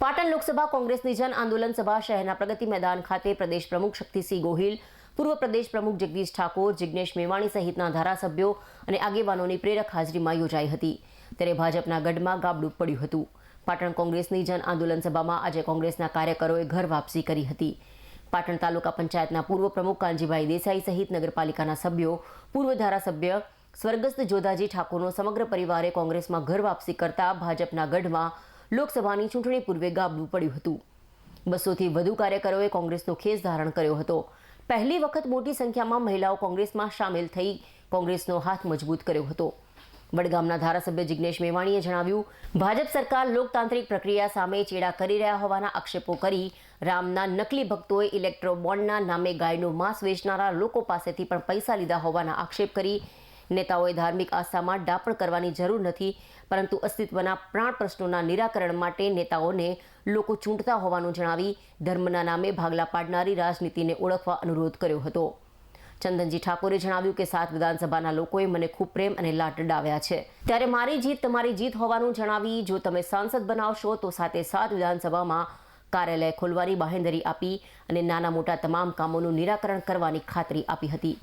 પાટણ લોકસભા કોંગ્રેસની જન આંદોલન સભા શહેરના પ્રગતિ મેદાન ખાતે પ્રદેશ પ્રમુખ શક્તિસિંહ ગોહિલ, પૂર્વ પ્રદેશ પ્રમુખ જગદીશ ઠાકોર જિજ્ઞેશ મેવાણી સહિતના ધારાસભ્યો અને આગેવાનોની પ્રેરક હાજરીમાં યોજાઈ હતી. ત્યારે ભાજપના ગઢમાં ગાબડું પડ્યું હતું. પાટણ કોંગ્રેસની જન આંદોલન સભામાં આજે કોંગ્રેસના કાર્યકરોએ ઘર વાપસી કરી હતી. પાટણ તાલુકા પંચાયતના પૂર્વ પ્રમુખ કાનજીભાઈ દેસાઈ સહિત નગરપાલિકાના સભ્યો, પૂર્વ ધારાસભ્ય સ્વર્ગસ્થ જોધાજી ઠાકોરનો સમગ્ર પરિવારે કોંગ્રેસમાં ઘર વાપસી કરતા ભાજપના ગઢમાં લોકસભાની ચૂંટણી પૂર્વે ગાબડું પડ્યું હતું. બસોથી વધુ કાર્યકરોએ કોંગ્રેસનો ખેસ ધારણ કર્યો હતો. પહેલી વખત મોટી સંખ્યામાં મહિલાઓ કોંગ્રેસમાં સામેલ થઈ કોંગ્રેસનો હાથ મજબૂત કર્યો હતો. વડગામના ધારાસભ્ય જિજ્ઞેશ મેવાણીએ જણાવ્યું, ભાજપ સરકાર લોકતાંત્રિક પ્રક્રિયા સામે ચેડા કરી રહ્યા હોવાના આક્ષેપો કરી રામના નકલી ભક્તોએ ઇલેક્ટ્રો બોન્ડના નામે ગાયનું માંસ વેચનારા લોકો પાસેથી પણ પૈસા લીધા હોવાના આક્ષેપ કરી નેતાઓએ ધાર્મિક આસ્થામાં ડાપણ કરવાની જરૂર નથી, પરંતુ અસ્તિત્વના પ્રાણ પ્રશ્નોના નિરાકરણ માટે નેતાઓને લોકો ચૂંટતા હોવાનું જણાવી ધર્મના નામે ભાગલા પાડનારી રાજનીતિને ઓળખવા અનુરોધ કર્યો હતો. ચંદનજી ઠાકોરે જણાવ્યું કે સાત વિધાનસભાના લોકોએ મને ખૂબ પ્રેમ અને લાટ ડાવ્યા છે. ત્યારે મારી જીત તમારી જીત હોવાનું જણાવી જો તમે સાંસદ બનાવશો તો સાથે સાત વિધાનસભામાં કાર્યાલય ખોલવાની બાહેંધરી આપી અને નાના મોટા તમામ કામોનું નિરાકરણ કરવાની ખાતરી આપી હતી.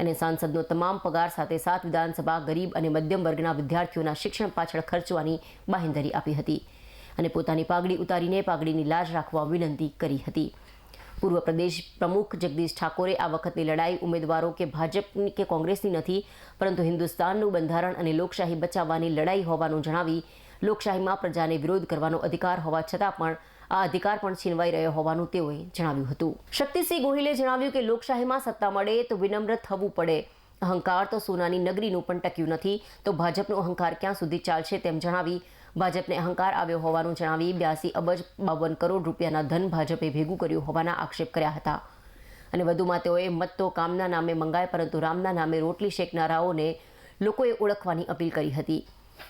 અને સાંસદનો તમામ પગાર સાથે સાત વિધાનસભા, ગરીબ અને મધ્યમ વર્ગના વિદ્યાર્થીઓના શિક્ષણ પાછળ ખર્ચવાની બાહેંધરી આપી હતી અને પોતાની પાઘડી ઉતારીને પાઘડીની લાજ રાખવા વિનંતી કરી હતી. પૂર્વ પ્રદેશ પ્રમુખ જગદીશ ઠાકોરે આ વખતની લડાઈ ઉમેદવારો કે ભાજપની કે કોંગ્રેસની નથી, પરંતુ હિન્દુસ્તાનનું બંધારણ અને લોકશાહી બચાવવાની લડાઈ હોવાનું જણાવી લોકશાહીમાં પ્રજાને વિરોધ કરવાનો અધિકાર હોવા છતાં પણ આ અધિકાર પણ છીનવાઈ રહ્યો હોવાનું તેઓએ જણાવ્યું હતું. શક્તિસિંહ ગોહિલે જણાવ્યું કે લોકશાહીમાં સત્તા મળે તો વિનમ્ર થવું પડે. અહંકાર તો સોનાની નગરીનું પણ ટક્યું નથી, તો ભાજપનો અહંકાર ક્યાં સુધી ચાલશે તેમ જણાવી ભાજપને અહંકાર આવ્યો હોવાનું જણાવી બ્યાસી અબજ બાવન કરોડ રૂપિયાના ધન ભાજપે ભેગું કર્યું હોવાના આક્ષેપ કર્યા હતા. અને વધુમાં તેઓએ મત તો કામના નામે મંગાય, પરંતુ રામના નામે રોટલી શેકનારાઓને લોકોએ ઓળખવાની અપીલ કરી હતી.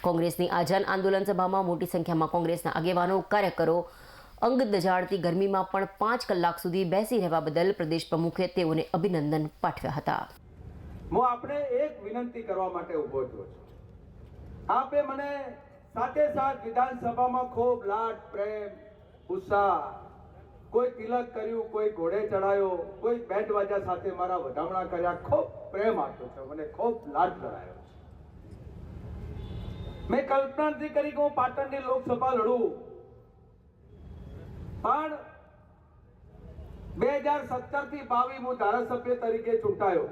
કોંગ્રેસની આ જન આંદોલન સભામાં મોટી સંખ્યામાં કોંગ્રેસના આગેવાનો, કાર્યકરો અંગ દજાડતી ગરમીમાં પણ પાંચ કલાક સુધી બેસી રહેવા બદલ પ્રદેશ પ્રમુખે તેઓને અભિનંદન પાઠવ્યા હતા. હું આપણે એક વિનંતી કરવા માટે ઊભો છું. આપે મને સાથે સાથ વિધાનસભામાં ખૂબ લાડ, પ્રેમ, ઉત્સાહ, કોઈ તિલક કર્યું, કોઈ ઘોડે ચડાયો કોઈ બેન્ડ વાજા સાથે મારા વધામણા કર્યા, ખૂબ પ્રેમ આપ્યો છે, મને ખૂબ લાડ કરાયો છે. મેં કલ્પના નથી કરી કે હું પાટણની લોકસભા લડું. પણ બે હજાર સત્તરથી બાવીસ હું ધારાસભ્ય તરીકે ચૂંટાયો.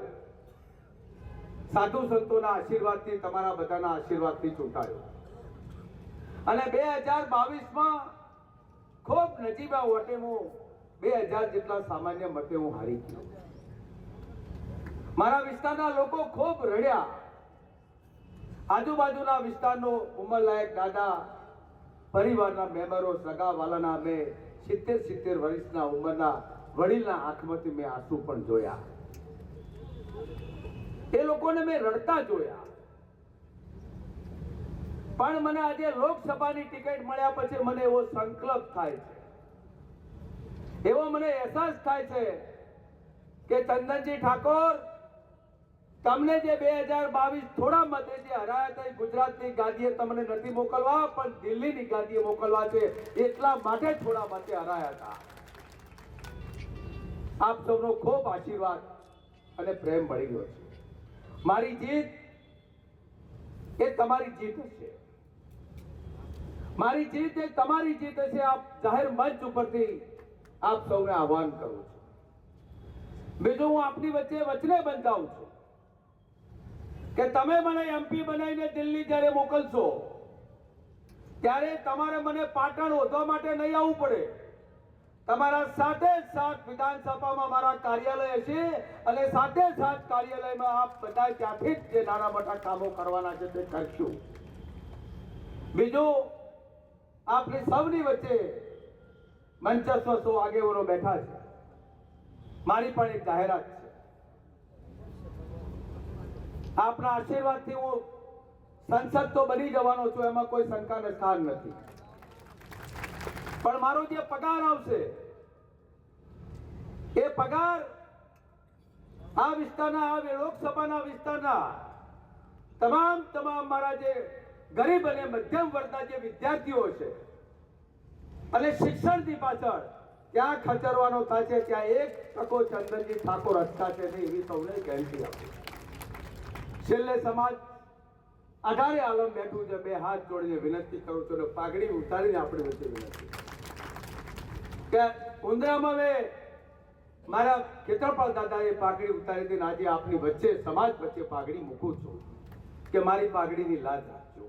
સાધુ સંતોના આશીર્વાદથી તમારા બધાના આશીર્વાદથી ચૂંટાયો. અને બે હજાર બાવીસમાં ખૂબ નજીબા વોટે હું બે હજાર જેટલા સામાન્ય મતે હું હારી ગયો. મારા વિસ્તારના લોકો ખૂબ રડ્યા. આજુબાજુના વિસ્તારનો ઉંમરલાયક દાદા, પરિવારના મેમ્બરો, સગાવાલાના મેં સિત્તેર સિત્તેર વર્ષના ઉંમરના વડીલના આંખમાંથી મેં આંસુ પણ જોયા. એ લોકોને મેં રડતા જોયા. પણ મને આજે લોકસભાની ટિકિટ મળ્યા પછી મને એવો સંકલ્પ થાય છે. એવો મને અહેસાસ થાય છે કે ચંદનજી ઠાકોર તમને જે બે હજાર બાવીસ થોડા મતે જે હરાયા હતા ગુજરાતની ગાદીએ તમને નથી મોકલવા, પણ દિલ્હીની ગાદીએ મોકલવા છે એટલા માટે થોડા મતે હરાયા હતા. આપ સૌનો ખૂબ આશીર્વાદ અને પ્રેમ મળી ગયો છે. મારી જીત એ તમારી જીત હશે મારી જીત એ તમારી જીત હશે આપ જાહેર મંચ ઉપરથી આપ સૌને આહવાન કરું છું. બીજું હું આપની વચ્ચે વચને બંધાવું છું. કે તમે મને એમપી બનાવીને દિલ્હી જ્યારે મોકલશો, ત્યારે તમારે મને પાટણ ઓધવા માટે નહીં આવવું પડે. તમારા સાથે સાથ વિધાનસભામાં મારા કાર્યાલય છે અને સાથે સાથ કાર્યાલયમાં આપ બધા ત્યાંથી જ જે નાના મોટા કામો કરવાના છે તે કરશું. બીજું, આપની સૌની વચ્ચે મંચસ્વ સો આગેવાનો બેઠા છે. મારી પણ એક જાહેરાત છે. આપના આશીર્વાદથી હું સંસદ તો બની જવાનો છું, એમાં કોઈ શંકાને સ્થાન નથી. પણ મારો જે પગાર આવશે, એ પગાર આ વિસ્તારના, આ લોકસભાના વિસ્તારના તમામ તમામ મારા જે ગરીબ અને મધ્યમ વર્ગના જે વિદ્યાર્થીઓ છે, અને શિક્ષણથી પાછળ ક્યાં ખચરવાનો થશે, ત્યાં એક ટકો ચંદનજી ઠાકોર છે નહીં, એવી સૌને ગેરંટી આપું છેલ્લે સમાજ અઢારે આલમ બેઠું છે, બે હાથ જોડીને વિનંતી કરું છું અને પાઘડી ઉતારીને આપણી વચ્ચે વિનંતી કે ઉંદરામાં મેં મારા ખેતરપાળ દાદાએ પાઘડી ઉતારી હતી આજે આપની વચ્ચે, સમાજ વચ્ચે પાઘડી મૂકું છું. કે મારી પાઘડીની લાજ રાખજો.